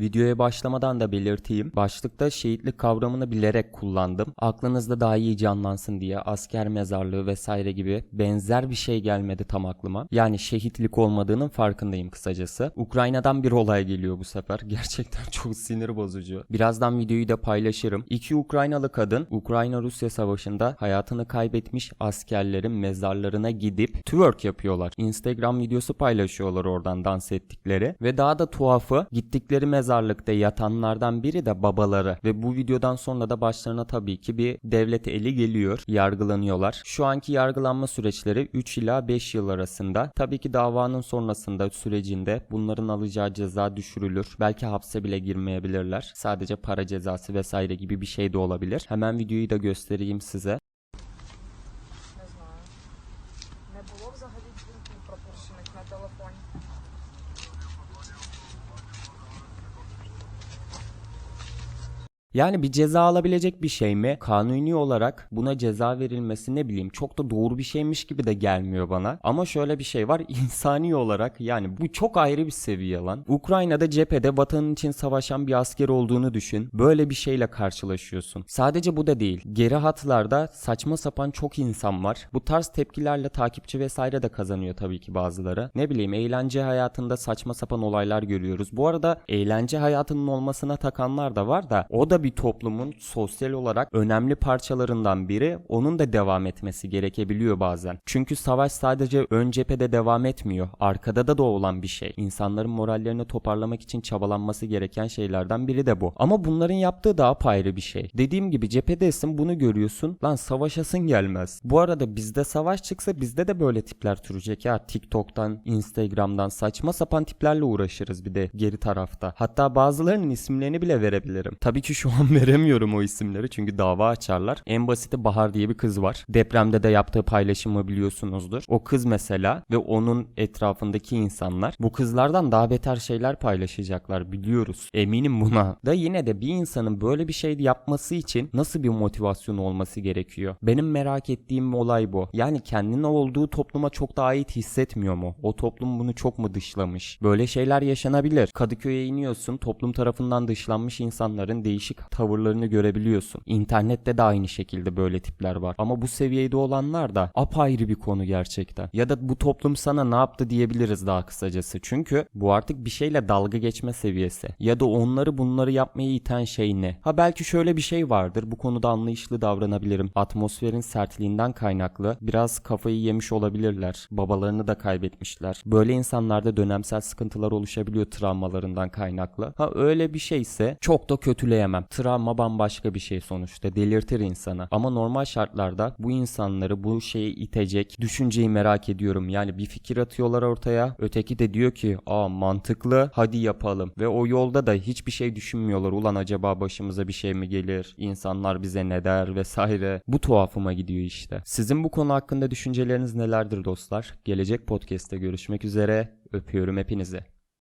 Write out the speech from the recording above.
Videoya başlamadan da belirteyim. Başlıkta şehitlik kavramını bilerek kullandım. Aklınızda daha iyi canlansın diye asker mezarlığı vesaire gibi benzer bir şey gelmedi tam aklıma. Yani şehitlik olmadığının farkındayım kısacası. Ukrayna'dan bir olay geliyor bu sefer. Gerçekten çok sinir bozucu. Birazdan videoyu da paylaşırım. İki Ukraynalı kadın Ukrayna-Rusya savaşında hayatını kaybetmiş askerlerin mezarlarına gidip twerk yapıyorlar. Instagram videosu paylaşıyorlar oradan dans ettikleri. Ve daha da tuhafı gittikleri mezarlıkta yatanlardan biri de babaları. Ve bu videodan sonra da başlarına tabii ki bir devlet eli geliyor. Yargılanıyorlar. Şu anki yargılanma süreçleri 3 ila 5 yıl arasında. Tabii ki davanın sonrasında sürecinde bunların alacağı ceza düşürülür. Belki hapse bile girmeyebilirler. Sadece para cezası vesaire gibi bir şey de olabilir. Hemen videoyu da göstereyim size. Не знаю. Не було взагалі дзвінків пропущених на телефоні. Yani bir ceza alabilecek bir şey mi? Kanuni olarak buna ceza verilmesi ne bileyim çok da doğru bir şeymiş gibi de gelmiyor bana. Ama şöyle bir şey var insani olarak yani bu çok ayrı bir seviye lan. Ukrayna'da cephede vatanın için savaşan bir asker olduğunu düşün. Böyle bir şeyle karşılaşıyorsun. Sadece bu da değil. Geri hatlarda saçma sapan çok insan var. Bu tarz tepkilerle takipçi vesaire de kazanıyor tabii ki bazıları. Ne bileyim eğlence hayatında saçma sapan olaylar görüyoruz. Bu arada eğlence hayatının olmasına takanlar da var da o da bir toplumun sosyal olarak önemli parçalarından biri. Onun da devam etmesi gerekebiliyor bazen. Çünkü savaş sadece ön cephede devam etmiyor. Arkada da da olan bir şey. İnsanların morallerini toparlamak için çabalanması gereken şeylerden biri de bu. Ama bunların yaptığı daha apayrı bir şey. Dediğim gibi cephedesin bunu görüyorsun. Lan savaşasın gelmez. Bu arada bizde savaş çıksa bizde de böyle tipler türecek ya. TikTok'tan, Instagram'dan saçma sapan tiplerle uğraşırız bir de geri tarafta. Hatta bazılarının isimlerini bile verebilirim. Tabii ki şu an veremiyorum o isimleri çünkü dava açarlar. En basiti Bahar diye bir kız var. Depremde de yaptığı paylaşımı biliyorsunuzdur. O kız mesela ve onun etrafındaki insanlar bu kızlardan daha beter şeyler paylaşacaklar biliyoruz. Eminim buna. Da yine de bir insanın böyle bir şey yapması için nasıl bir motivasyon olması gerekiyor? Benim merak ettiğim olay bu. Yani kendine olduğu topluma çok da ait hissetmiyor mu? O toplum bunu çok mu dışlamış? Böyle şeyler yaşanabilir. Kadıköy'e iniyorsun toplum tarafından dışlanmış insanların değişik tavırlarını görebiliyorsun. İnternette de aynı şekilde böyle tipler var. Ama bu seviyede olanlar da apayrı bir konu gerçekten. Ya da bu toplum sana ne yaptı diyebiliriz daha kısacası. Çünkü bu artık bir şeyle dalga geçme seviyesi. Ya da onları bunları yapmaya iten şey ne? Ha belki şöyle bir şey vardır. Bu konuda anlayışlı davranabilirim. Atmosferin sertliğinden kaynaklı biraz kafayı yemiş olabilirler. Babalarını da kaybetmişler. Böyle insanlarda dönemsel sıkıntılar oluşabiliyor travmalarından kaynaklı. Ha öyle bir şeyse çok da kötüleyemem. Travma bambaşka bir şey sonuçta. Delirtir insana. Ama normal şartlarda bu insanları bu şeye itecek düşünceyi merak ediyorum. Yani bir fikir atıyorlar ortaya. Öteki de diyor ki aa mantıklı hadi yapalım. Ve o yolda da hiçbir şey düşünmüyorlar. Ulan acaba başımıza bir şey mi gelir? İnsanlar bize ne der vesaire. Bu tuhafıma gidiyor işte. Sizin bu konu hakkında düşünceleriniz nelerdir dostlar? Gelecek podcast'te görüşmek üzere. Öpüyorum hepinizi.